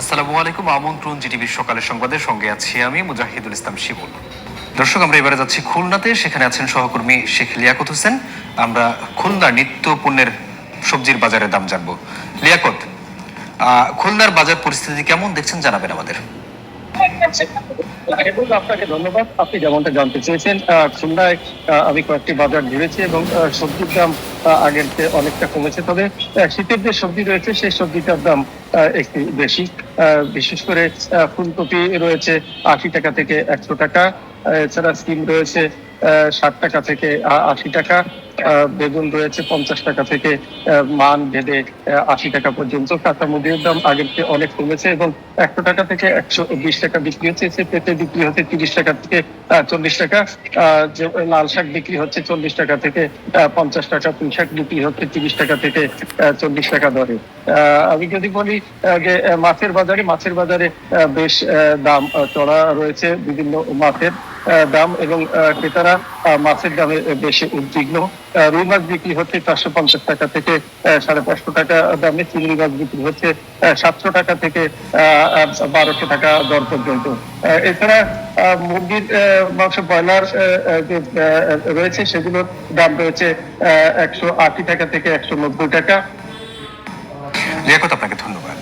আসসালামু আলাইকুম, আমন্ত্রণ সঙ্গে আছি আমি মুজাহিদুল ইসলাম শিবুল দর্শক, আমরা এবারে যাচ্ছি খুলনাতে। সেখানে আছেন সহকর্মী শেখ লিয়াকত হোসেন। আমরা নিত্য পণ্যের সবজির বাজারের দাম লিয়াকত খুলনার বাজার পরিস্থিতি কেমন? দেখছেন, জানাবেন আমাদের। আপনাকে ধন্যবাদ। আপনি যেমনটা জানতে চেয়েছেন খুলনায় আমি কয়েকটি বাজার ঘুরেছি এবং সবজির দাম আগের অনেকটা কমেছে। তবে শীতের যে সবজি রয়েছে, সেই সবজিটার দাম একটু বেশি। বিশেষ করে ফুলকপি রয়েছে আশি টাকা থেকে একশো টাকা। এছাড়া সিম রয়েছে ষাট টাকা থেকে আশি টাকা। বেগুন রয়েছে পঞ্চাশ টাকা থেকে মান ভেদে আশি টাকা পর্যন্ত। কাঁচা মুদির দাম আগের চেয়ে অনেক কমেছে এবং একশো টাকা থেকে একশো বিশ টাকা বিক্রি হচ্ছে। সে পেঁপে বিক্রি হচ্ছে তিরিশ টাকা থেকে চল্লিশ টাকা। যে লাল শাক বিক্রি হচ্ছে চল্লিশ টাকা থেকে পঞ্চাশ টাকা। পুঁই শাক বিক্রি হচ্ছে তিরিশ টাকা থেকে চল্লিশ টাকা দরে। আমি যদি বলি যে মাছের বাজারে মাছের বাজারে বেশ দাম চড়া রয়েছে বিভিন্ন মাছের। দাম এবং ক্রেতারা মাছের দামে বেশি উদ্বিগ্ন। রুই মাছ বিক্রি হচ্ছে চারশো পঞ্চাশ টাকা থেকে সাড়ে পাঁচশো টাকা দামে। চিংড়ি মাছ বিক্রি হচ্ছে সাতশো টাকা থেকে বারোশো টাকা দর পর্যন্ত। এছাড়া মুরগির মাংস ব্রয়লার যে রয়েছে, সেগুলোর দাম রয়েছে একশো আশি টাকা থেকে একশো নব্বই টাকা। আপনাকে ধন্যবাদ।